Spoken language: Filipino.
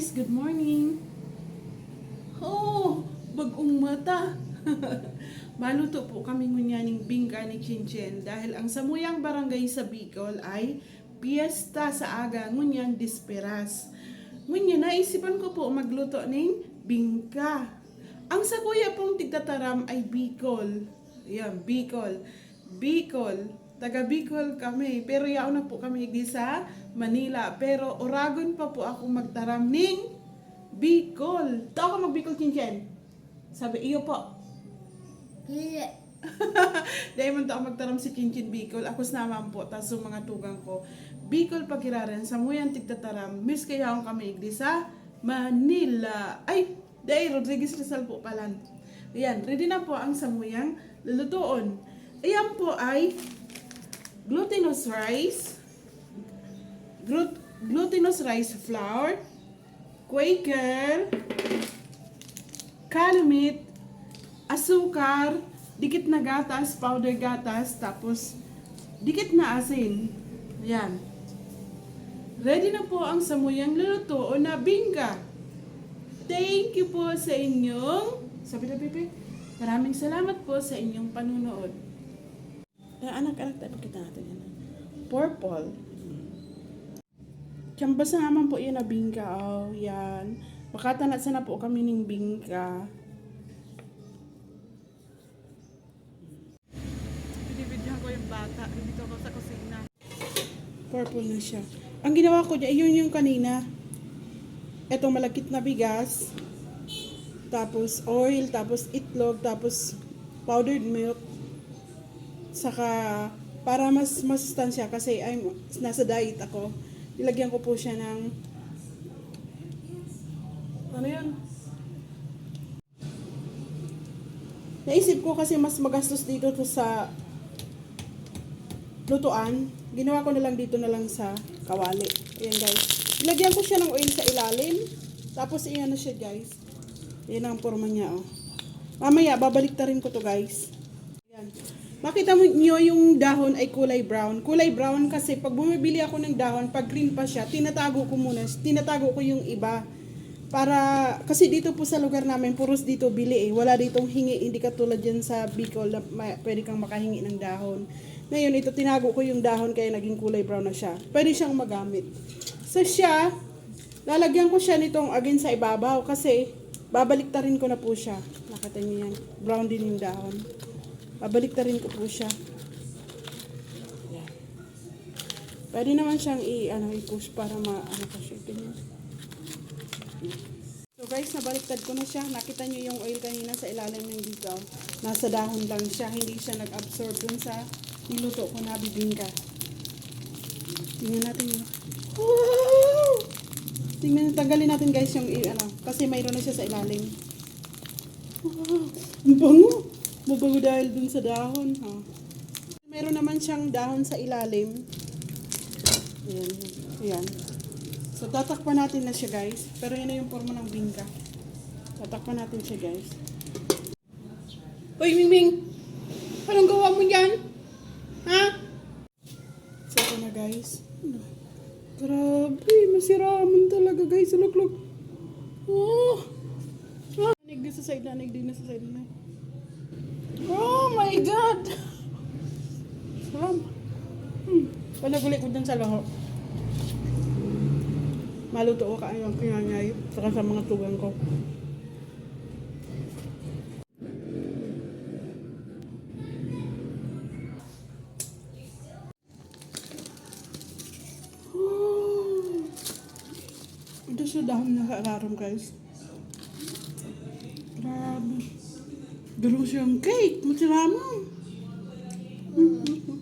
guys, good morning. Oh, bagong mata. Maluto po kami ngunyaning bingka ni Chinchin dahil ang samuyang barangay sa Bicol ay piyesta sa aga ngunyan disperas. Ngunya naisipan ko po magluto ng bingka. Ang sa kuya pong tigtataram ay Bicol. Yan, Bicol. Bicol. Taga Bicol kami. Pero yaon na po kami di sa Manila. Pero Oragon pa po ako magtaram ng Bicol. Tao ka mag-Bicol, Chinchin? Sabi, iyo po. Dahil man ako magtaram si Chinchin Bicol, ako naman po, tas yung mga tugang ko. Bicol pagkiraren, sa muyan tigtataram, miss kaya akong kami igdi sa Manila. Ay, dahil Rodriguez Rizal po pala. Ayan, ready na po ang samuyang lulutuon. Ayan po ay glutinous rice, glut glutinous rice flour, Quaker, calamit, asukar, dikit na gatas, powder gatas, tapos dikit na asin. Ayan. Ready na po ang samuyang lulutuon na bingka. Thank you po sa inyong, sabi na Pepe, maraming salamat po sa inyong panunood. Ah, anak, anak, tayo pakita natin yan. Purple. Tiyambas na naman po yun na bingka. Oh, yan. Makatanat sana po kami ng bingka. Binibidyohan ko yung bata. Dito ako sa kusina. Purple na siya. Ang ginawa ko dyan, yun yung kanina. Etong malakit na bigas. Tapos oil, tapos itlog, tapos powdered milk. Saka para mas masustansya kasi ay nasa diet ako. Nilagyan ko po siya ng ano yan? Naisip ko kasi mas magastos dito to sa lutuan. Ginawa ko na lang dito na lang sa kawali. Ayan guys. Ilagyan ko siya ng oil sa ilalim. Tapos iyan na siya guys. Yan ang forma niya oh. Mamaya babalik rin ko to guys. Makita mo nyo yung dahon ay kulay brown. Kulay brown kasi pag bumibili ako ng dahon, pag green pa siya, tinatago ko muna. Tinatago ko yung iba. Para, kasi dito po sa lugar namin, puros dito bili eh. Wala ditong hingi, hindi katulad dyan sa Bicol na ma- pwede kang makahingi ng dahon. Ngayon, ito tinago ko yung dahon kaya naging kulay brown na siya. Pwede siyang magamit. So siya, lalagyan ko siya nitong again sa ibabaw kasi babalik rin ko na po siya. Nakita niyo yan. Brown din yung dahon. Babalik rin ko po siya. Pwede naman siyang i, ano, i-push para ma, ano pa siya. Ganyan. So guys, nabaliktad ko na siya. Nakita niyo yung oil kanina sa ilalim ng dito. Nasa dahon lang siya. Hindi siya nag-absorb dun sa niluto ko na bibingka. Tingnan natin yun. Wow! Tingnan, tanggalin natin guys yung ano, kasi mayroon na siya sa ilalim. Wow! Ang bango! Mabango dahil dun sa dahon. Ha? Meron naman siyang dahon sa ilalim. Ayan. Ayan. So, tatakpan natin na siya, guys. Pero yun na yung forma ng bingka. Tatakpan natin siya, guys. Uy, Mingming! Anong gawa mo dyan? Ha? So, ito na, guys. Ano? Grabe, masiraman talaga, guys. Look, look. Oh! Ah, nanig sa side na, nanig din sa side na. God! Salam. Hmm. Panagulit ko dyan sa laho. Maluto ko kaayong pinangay saka sa mga tugang ko. Oh. Ito sa dahon na kaararam guys. Grabe. Dalo siyang cake. Masira mo. Mm-hmm.